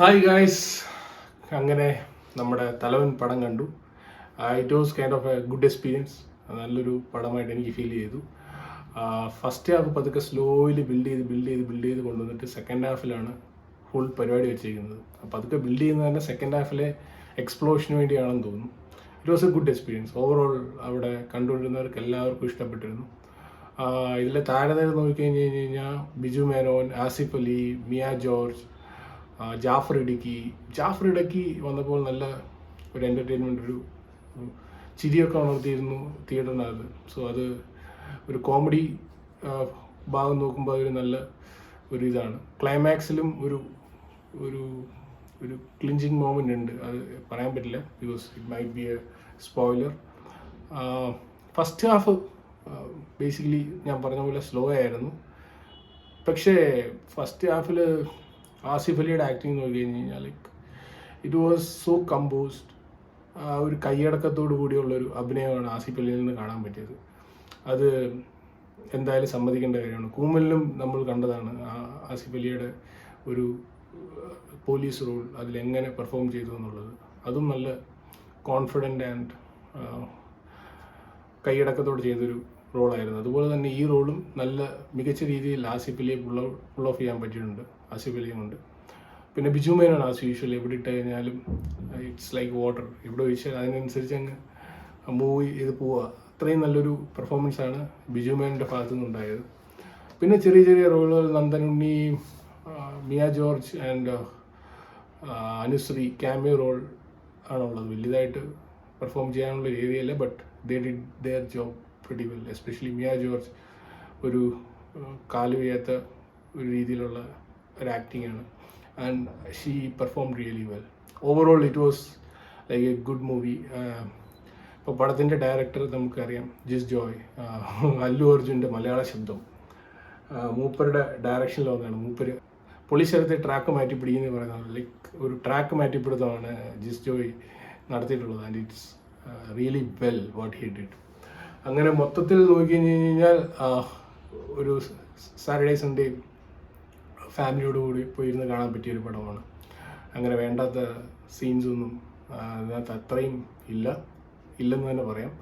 Hi guys അങ്ങനെ നമ്മുടെ തലവൻ പടം കണ്ടു. It was kind of a good experience നല്ലൊരു പടമായിട്ട് എനിക്ക് ഫീൽ ചെയ്തു. ഫസ്റ്റ് ഹാഫ് പതുക്കെ സ്ലോയിൽ ബിൽഡ് ചെയ്ത് ബിൽഡ് ചെയ്ത് ബിൽഡ് ചെയ്ത് കൊണ്ടുവന്നിട്ട് സെക്കൻഡ് ഹാഫിലാണ് ഫുൾ പരിപാടി വെച്ചിരിക്കുന്നത്. അപ്പോൾ അതൊക്കെ ബിൽഡ് ചെയ്യുന്നത് തന്നെ സെക്കൻഡ് ഹാഫിലെ എക്സ്പ്ലോഷന് വേണ്ടിയാണെന്ന് തോന്നുന്നു. It was a good experience overall അവിടെ കണ്ടുകൊണ്ടിരുന്നവർക്ക് എല്ലാവർക്കും ഇഷ്ടപ്പെട്ടിരുന്നു. ഇതിലെ താരതമ്യം നോക്കിക്കഴിഞ്ഞ് കഴിഞ്ഞ് കഴിഞ്ഞാൽ ബിജു മേനോൻ ആസിഫ് അലി മിയ ജോർജ് ജാഫർ ഇടുക്കി. ജാഫർ ഇടുക്കി വന്നപ്പോൾ നല്ല ഒരു എന്റർടൈൻമെന്റ് ഒരു ചിരിയൊക്കെ ഉണർത്തിയിരുന്നു തിയേറ്ററിനകത്ത്. സോ അത് ഒരു കോമഡി ഭാഗം നോക്കുമ്പോൾ അതൊരു നല്ല ഒരു ഇതാണ്. ക്ലൈമാക്സിലും ഒരു ഒരു ഒരു ക്ലിഞ്ചിങ് മോമെന്റ് ഉണ്ട്. അത് പറയാൻ പറ്റില്ല because it might be a spoiler first half basically ഞാൻ പറഞ്ഞ പോലെ സ്ലോ ആയിരുന്നു. പക്ഷേ ഫസ്റ്റ് ഹാഫിൽ ആസിഫ് അലിയുടെ ആക്ടിങ് നോക്കി കഴിഞ്ഞ് കഴിഞ്ഞാൽ ഇറ്റ് വാസ് സോ കമ്പോസ്ഡ് ഒരു കൈയടക്കത്തോടു കൂടിയുള്ള ഒരു അഭിനയമാണ് ആസിഫ് അലിയിൽ നിന്ന് കാണാൻ പറ്റിയത്. അത് എന്തായാലും സമ്മതിക്കേണ്ട കാര്യമാണ്. കൂമലിലും നമ്മൾ കണ്ടതാണ് ആസിഫ് അലിയുടെ ഒരു പോലീസ് റോൾ അതിലെങ്ങനെ പെർഫോം ചെയ്തു എന്നുള്ളത്. അതും നല്ല കോൺഫിഡന്റ് ആൻഡ് കൈയടക്കത്തോടെ ചെയ്തൊരു റോളായിരുന്നു. അതുപോലെ തന്നെ ഈ റോളും നല്ല മികച്ച രീതിയിൽ ആസിഫിലെ പുള്ള പുൾ ഓഫ് ചെയ്യാൻ പറ്റിയിട്ടുണ്ട്. ആസിഫിലെയും ഉണ്ട്. പിന്നെ ബിജു മേനോൻ ആസ് യൂഷ്വൽ എവിടെ ഇട്ട് കഴിഞ്ഞാലും ഇറ്റ്സ് ലൈക്ക് വാട്ടർ എവിടെ ഒഴിച്ചാൽ അതിനനുസരിച്ച് അങ്ങ് മൂവ് ചെയ്ത് പോവുക. അത്രയും നല്ലൊരു പെർഫോമൻസ് ആണ് ബിജു മേനോന്റെ ഭാഗത്തു നിന്നുണ്ടായത് പിന്നെ ചെറിയ ചെറിയ റോളുകൾ Nandhanunni Mia George and Anusree cameo role ആണുള്ളത്. വലിയതായിട്ട് പെർഫോം ചെയ്യാനുള്ള ഏരിയയല്ല but they did their job pretty well especially Mia George ഒരു കാൽ വയ്യാത്ത ഒരു രീതിയിലുള്ള ഒരു ആക്ടിംഗ് ആണ്. And she perform really well overall it was like a good movie ഇപ്പോൾ പടത്തിന്റെ ഡയറക്ടർ നമുക്കറിയാം ജിസ് ജോയ് അല്ലു അർജുന്റെ മലയാള ശബ്ദം. മൂപ്പരുടെ ഡയറക്ഷനിൽ വന്നതാണ്. മൂപ്പര് പൊളിശരത്തെ ട്രാക്ക് മാറ്റി പിടിക്കുന്ന പറയുന്നത് ലൈക്ക് ഒരു ട്രാക്ക് മാറ്റിപ്പിടുത്തമാണ് ജിസ് ജോയ് നടത്തിയിട്ടുള്ളത്. And it's really well what he did അങ്ങനെ മൊത്തത്തിൽ നോക്കി കഴിഞ്ഞാൽ ഒരു സാറ്റർഡേ സൺഡേ ഫാമിലിയോട് കൂടി പോയിരുന്ന് കാണാൻ പറ്റിയ ഒരു പടമാണ്. അങ്ങനെ വേണ്ടാത്ത സീൻസൊന്നും അതിനകത്ത് അത്രയും ഇല്ല. ഇല്ലെന്ന് തന്നെ പറയാം.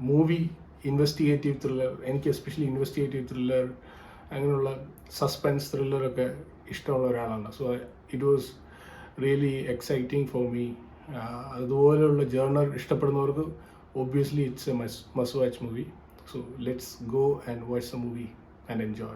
മൂവി ഇൻവെസ്റ്റിഗേറ്റീവ് ത്രില്ലർ എനിക്ക് എസ്പെഷ്യലി ഇൻവെസ്റ്റിഗേറ്റീവ് ത്രില്ലർ അങ്ങനെയുള്ള സസ്പെൻസ് ത്രില്ലറൊക്കെ ഇഷ്ടമുള്ള ഒരാളാണ്. So it was really exciting for me. അതുപോലെയുള്ള ജേർണർ ഇഷ്ടപ്പെടുന്നവർക്ക് obviously it's a must, must watch movie so let's go and watch the movie and enjoy